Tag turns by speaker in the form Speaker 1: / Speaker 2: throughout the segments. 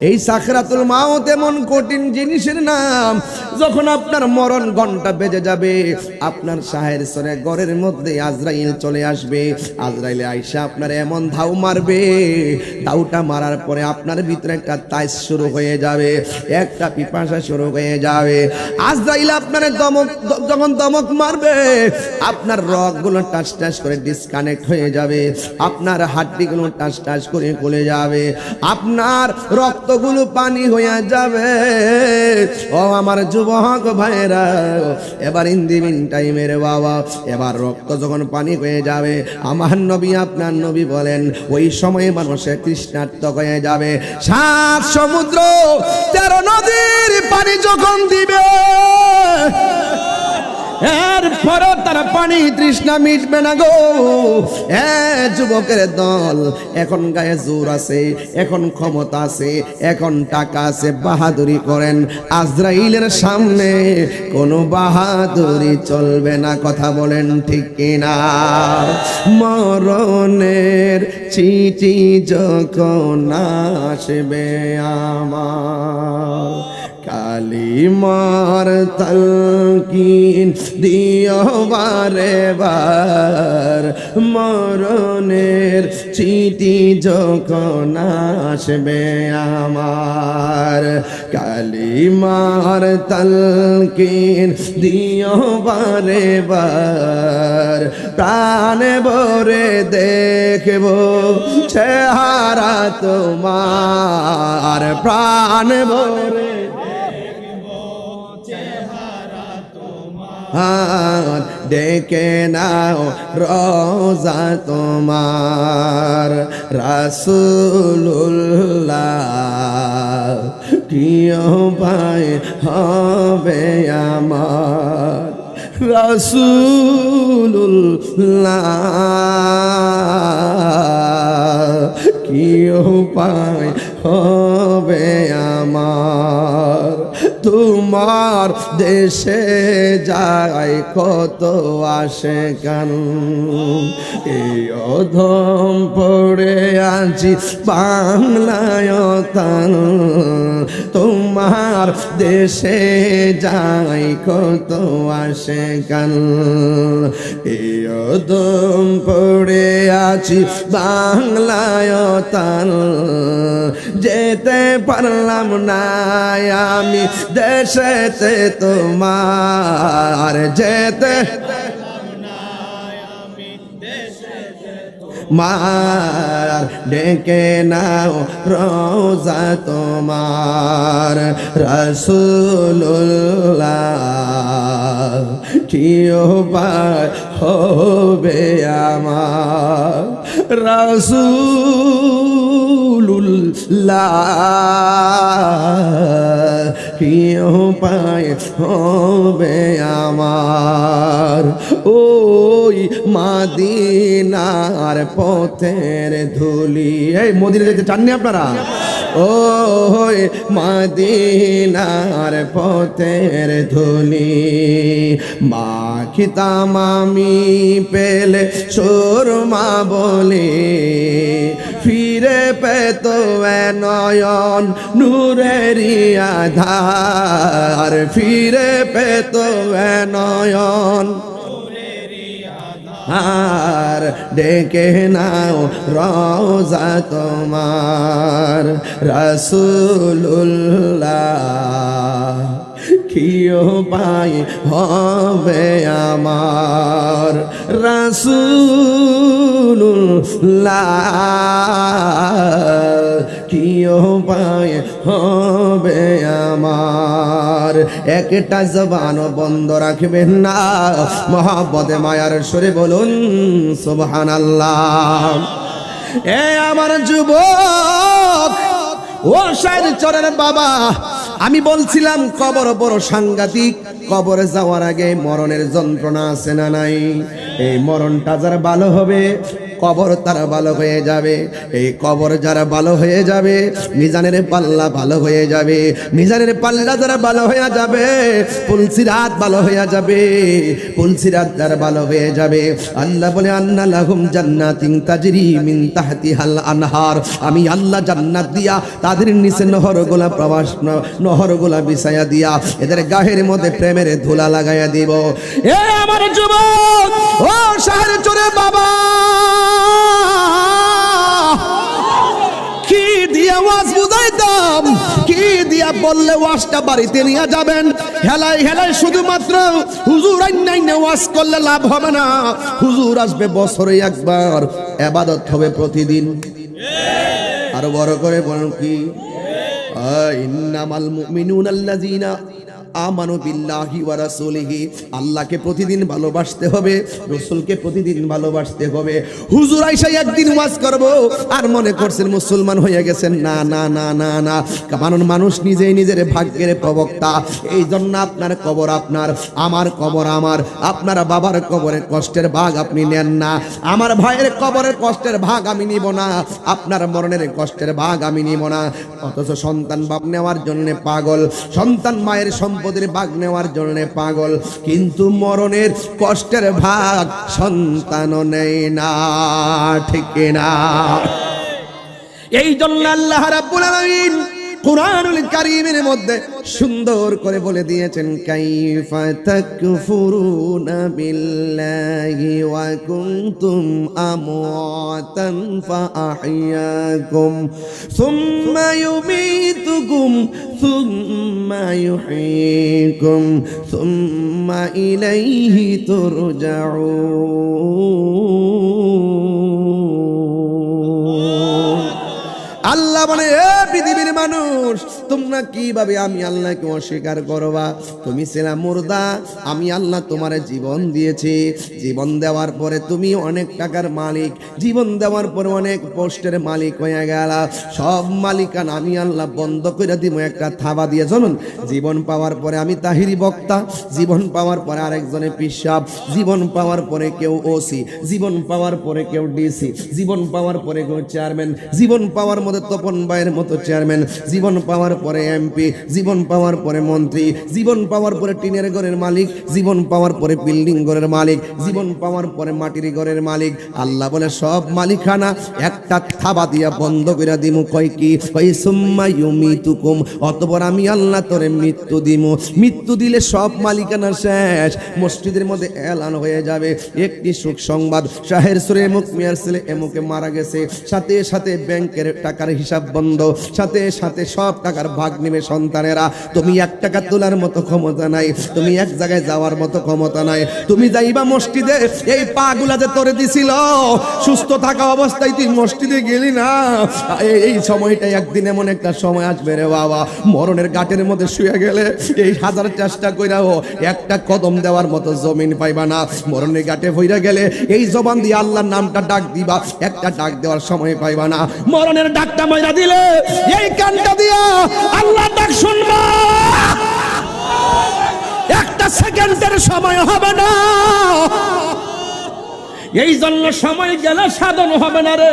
Speaker 1: এই সাখরাতুল মাওত এমন কঠিন জিনিসের নাম, যখন আপনার মরণ ঘণ্টা বেজে যাবে, আপনার শাহের সরে ঘরের মধ্যে আজরাইল চলে আসবে। আজরাইলে আইসা আপনার এমন ধাউ মারবে, ধাউটা মারার পরে আপনার ভিতরে একটা তাইস শুরু হয়ে যাবে, একটা পিপাসা শুরু হয়ে যাবে। আজরাইল আপনার দমক, যখন দমক মারবে, আপনার রগগুলো টাস টাস করে ডিসকানেক্ট হয়ে যাবে, আপনার হাড্ডিগুলো টাস টাস করে খুলে যাবে, আপনার রক্তগুলো পানি হয়ে যাবে? ও আমার যুবক ভাইরা, এবার ইন্দিমিন টাইমের বাবা, এবার রক্ত যখন পানি হয়ে যাবে, আমার নবী, আপনার নবী বলেন, ওই সময় মানুষের তৃষ্ণার্ত হয়ে যাবে। সাত সমুদ্র, তেরো নদীর পানি যখন দিবে এরপরও তার পানি তৃষ্ণা মিটবে না গো। এ যুবকের দল, এখন গায়ে জোর আছে, এখন ক্ষমতা আছে, এখন টাকা আছে, বাহাদুরি করেন। আজরাইলের সামনে কোনো বাহাদুরি চলবে না, কথা বলেন ঠিক কিনা? মরণের চিঠি যখন আসবে আমার কালিমার তলকিন দিও বারে বার। মরণের চিঠি যখন আসবে আমার, কালিমার তলকিন দিও বারে বার। প্রাণে ভরে দেখব চেহারা তোমার, প্রাণ ভরে ডেকে নাও রোজা তোমার। রাসুল্লাহ কি পায় হবে আমার। রাসুল্লাহ কি উপায় হবে আমার। তোমার দেশে যায় কত আসে কেন? এই অধম পড়ে আছি বাংলায় তান তোমার দেশে যাই কত আসে কেন? এই অধম পড়ে আছি বাংলায় তাল। যেতে পারলাম না আমি দেশেতে তোমার। যেতে মার ডেকে নাও রোজা তোমার। রসুল্লাহ কি উপায় হবে আমার। রসুল্লাহ কি উপায় হবে আমার। ওই মাদিনার পথের ধুলি। এই মদিনা যেতে চাননি আপনারা? ও মাদিনার পথের ধুলি। মাখিতাম আমি পেলে সুরমা বলে ফিরে পেত নয়ন নূরেরই আধার। ফিরে পেত নয়ন আর ডেকে নাও রোজা তোমার রসুল্লাহ কি পাই হবে আমার রসুল্লাহ কি পাই হবে আমার। একটা জবান বন্ধ রাখবেন না। মহাব্বতে, মায়ার সরে বলুন সুবহান আল্লাহ এ আমার যুবক, ও শায়ের চরের বাবা আমি বলছিলাম, কবর বড় সাংঘাতিক। কবরে যাওয়ার আগে মরণের যন্ত্রণা আছে না নাই? এই মরণটা যার ভালো হবে কবর তারা ভালো হয়ে যাবে। এই কবর যারা ভালো হয়ে যাবে, মিজানের পাল্লা ভালো হয়ে যাবে। মিজানের পাল্লা যারা ভালো হয়ে যাবে পুলসিরাত ভালো হয়ে যাবে। পুলসিরাত যারা ভালো হয়ে যাবে। আল্লাহ বলে, আন্না লাহুম জান্নাতিন তাজরি মিন তাহতিহাল আনহার। আমি আল্লাহ জান্নাত দিয়া তাদের নিচে নহরগুলা প্রবাস, নহরগুলা বিছায়া দিয়া এদের গাহের মধ্যে প্রেমের ধুলা লাগাইয়া দিব। এ আমার যুবক, ও শহরে চলে বাবা! কি দিয়া ওয়াজ বুঝাইতাম? কি দিয়া বললে ওয়াজটা বাড়িতে নিয়ে যাবেন? হেলাই হেলাই শুধুমাত্র হুজুর আইনাইনে ওয়াজ করলে লাভ হবে না। হুজুর আসবে বছরে একবার, এবাদত হবে প্রতিদিন। আরও বড় করে বলেন কি? ইন্নামাল মুমিনুনা আমানু বিল্লাহি ওয়া রাসূলিহি। আল্লাহকে প্রতিদিন ভালোবাসতে হবে, রাসূলকে প্রতিদিন ভালোবাসতে হবে। হুজুর আইসা একদিন ওয়াজ করব, আর মনে করছেন মুসলমান হয়ে গেছেন। না না না না না। কারণ মানুষ নিজেই নিজের ভাগ্যের প্রবক্তা। এই জন্য আপনার কবর আপনার, আমার কবর আমার। আপনার বাবার কবরের কষ্টের ভাগ আপনি নেন না। আমার ভাইয়ের কবরের কষ্টের ভাগ আমি নিব না। আপনার মরণের কষ্টের ভাগ আমি নিব না। অথচ সন্তান বাপ নেওয়ার জন্য পাগল। সন্তান মায়ের সম্পদের ভাগ নেওয়ার জন্য পাগল। কিন্তু মরণের কষ্টের ভাগ সন্তান নেই না, ঠিক না এই জন্য আল্লাহ রাব্বুল আলামিন কুরআনুল কারীমের মধ্যে সুন্দর করে বলে দিয়েছেন, কাইফা তাকফুরুনা বিল্লাহি ওয়া কুনতুম আমওয়াতান ফাআহইয়াকুম সুম্মা ইউমীতুকুম সুম্মা ইউহয়ীকুম সুম্মা ইলাইহি তুরজাউন। আল্লাহ বলে মানুষ তোমরা কীভাবে আমি আল্লাহকে অস্বীকার করবা? তুমি ছিলা মুর্দা, আমি আল্লাহ তোমার জীবন দিয়েছি। জীবন দেওয়ার পরে তুমি অনেক টাকার মালিক। জীবন দেওয়ার পরে অনেক পোস্টের মালিক হয়ে গেল। সব মালিকান আমি আল্লাহ বন্ধ করে দিব, একটা থাবা দিয়ে। চলুন, জীবন পাওয়ার পরে আমি তাহিরি বক্তা। জীবন পাওয়ার পরে আরেকজনে পিসাব। জীবন পাওয়ার পরে কেউ ওসি। জীবন পাওয়ার পরে কেউ ডিসি। জীবন পাওয়ার পরে কেউ চেয়ারম্যান। জীবন পাওয়ার মধ্যে তপন ভাইয়ের মতো চেয়ারম্যান। জীবন পাওয়ার পরে এমপি জীবন পাওয়ার পরে মন্ত্রী, জীবন পাওয়ার পরে টিনের ঘরের মালিক, জীবন পাওয়ার পরে বিল্ডিং ঘরের মালিক, জীবন পাওয়ার পরে মাটির ঘরের মালিক। আল্লাহ বলে, সব মালিকানা একটা থাবা দিয়া বন্ধ করে দিমু। কয় কি? কই সুম্মা ইউমিতুকুম, অতপর আমি আল্লাহ তোরে মৃত্যু দিমু। মৃত্যু দিলে সব মালিকানা শেষ। মসজিদের মধ্যে এলান হয়ে যাবে। একটি সুখ সংবাদ, শাহের সুরে মুখ মিয়ার ছেলে এমুকে মারা গেছে। সাথে সাথে ব্যাংকের টাকার হিসাব বন্ধ। সাথে সাথে সব টাকার ভাগ নেবে সন্তানেরা, তুমি এক টাকা তোলার মতো ক্ষমতা নাই, তুমি এক জায়গায় যাওয়ার মতো ক্ষমতা নাই। তুমি যাইবা মসজিদে, এই পা গুলা যে তোরে দিছিল, সুস্থ থাকা অবস্থায় তুই মসজিদে গেলি না। এই- সময়টা একদিন এমন একটা সময় আসবে রে বাবা। মরণের গাটের মধ্যে শুয়ে গেলে এই হাজার চেষ্টা কইরাও একটা কদম দেওয়ার মতো জমিন পাইবা না। মরণের গাটে হইরা গেলে এই জবান দিয়ে আল্লাহর নামটা ডাক দিবা, একটা ডাক দেওয়ার সময় পাইবা না। মরণের ডাকটা ময়রা দিলে এই কানটা সেকেন্ডের সময় হবে না। এই জন্য সময় গেলে সাধন হবে না রে।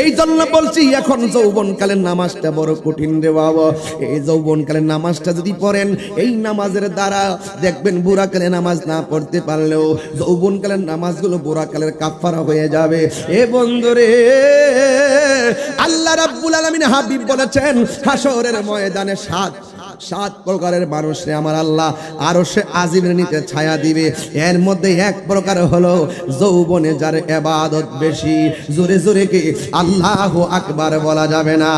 Speaker 1: এই জন্য বলছি, এখন যৌবনকালের নামাজটা বড় কঠিন রে বাবা। এই যৌবনকালের নামাজটা যদি পড়েন, এই নামাজের দ্বারা দেখবেন বুড়াকালে নামাজ না পড়তে পারলেও যৌবনকালের নামাজগুলো বুড়াকালের কাফারা হয়ে যাবে। এ বন্ধুরে আল্লাহ রাব্বুল আলামিন হাবিব বলেছেন হাসরের ময়দানে সাত সাত প্রকারের মানুষরে আমার আল্লাহ। আরও সে আজিমের নিতে ছায়া দিবে। এর মধ্যে এক প্রকার হলো যৌবনে যার এবাদত বেশি। জোরে জোরে কি আল্লাহ আকবার বলা যাবে না।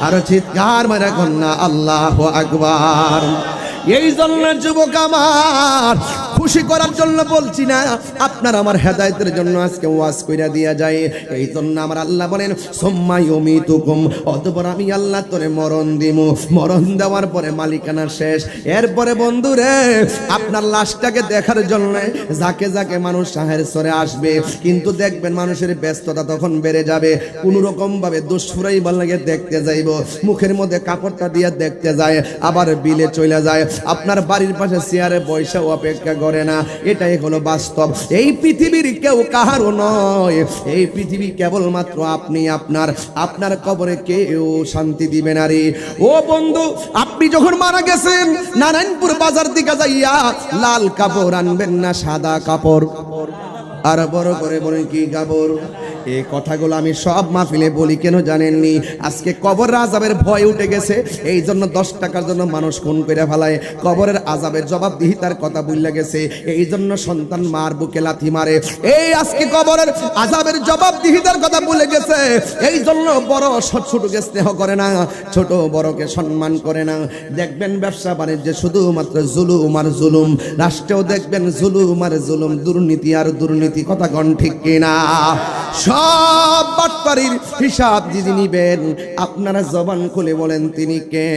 Speaker 1: আর চিৎকার মারা কন্যা, আল্লাহ আকবার। এই জন্য যুবক আমার খুশি করার জন্য বলছি না। আপনার আমার হেদায়তের জন্য আজকে ওয়াজ কইরা দিয়া যায় এই জন্য আমার আল্লাহ বলেন সোম্মাই অমিতুকুম অতপর আমি আল্লাহ তোরে মরণ দিমু। মরণ দেওয়ার পরে মালিকানা শেষ। এরপরে বন্ধুরে, আপনার লাশটাকে দেখার জন্য যাকে যাকে মানুষ সাহের সরে আসবে। কিন্তু দেখবেন মানুষের ব্যস্ততা তখন বেড়ে যাবে। কোন রকম ভাবে দুষ্ফুরাই লাগে দেখতে যাইব। মুখের মধ্যে কাপড়টা দিয়ে দেখতে যায়। আবার বিলে চলে যায়। আপনার বাড়ির পাশে চেয়ারে বৈশা অপেক্ষা করে না, এটাই হলো বাস্তব। এই পৃথিবীর কেউ কাহারও নয়। এই পৃথিবী কেবলমাত্র আপনি, আপনার আপনার কবরে কেউ শান্তি দিবে না রে। ও বন্ধু, আপনি যখন মারা গেছেন, নারায়ণপুর বাজার দিকে যাইয়া লাল কাপড় আনবেন না, সাদা কাপড়? আর বড় করে বলেন, কি কাপড়? এই কথাগুলো আমি সব মাহফিলে বলি, কেন জানেননি? আজকে কবর আজাবের ভয় উঠে গেছে এই জন্য দশ টাকার জন্য মানুষ খুন করে ফেলায়। কবরের আজাবের জবাবদিহিতার কথা ভুলে গেছে এই জন্য সন্তান মার বুকে লাথি মারে। এই আজকে কবরের আজাবের জবাবদিহিতার কথা ভুলে গেছে এই জন্য বড় ছোট ছোটকে স্নেহ করে না, ছোট বড়কে সম্মান করে না। দেখবেন ব্যবসা বাণিজ্যে শুধুমাত্র জুলুম আর জুলুম। রাষ্ট্রেও দেখবেন জুলুম আর জুলুম, দুর্নীতি আর দুর্নীতি, কথা গণ ঠিক কিনা? সব বাটপাড়ির হিসাব যিনি নিবেন আপনারা জবান খুলে বলেন তিনি কে?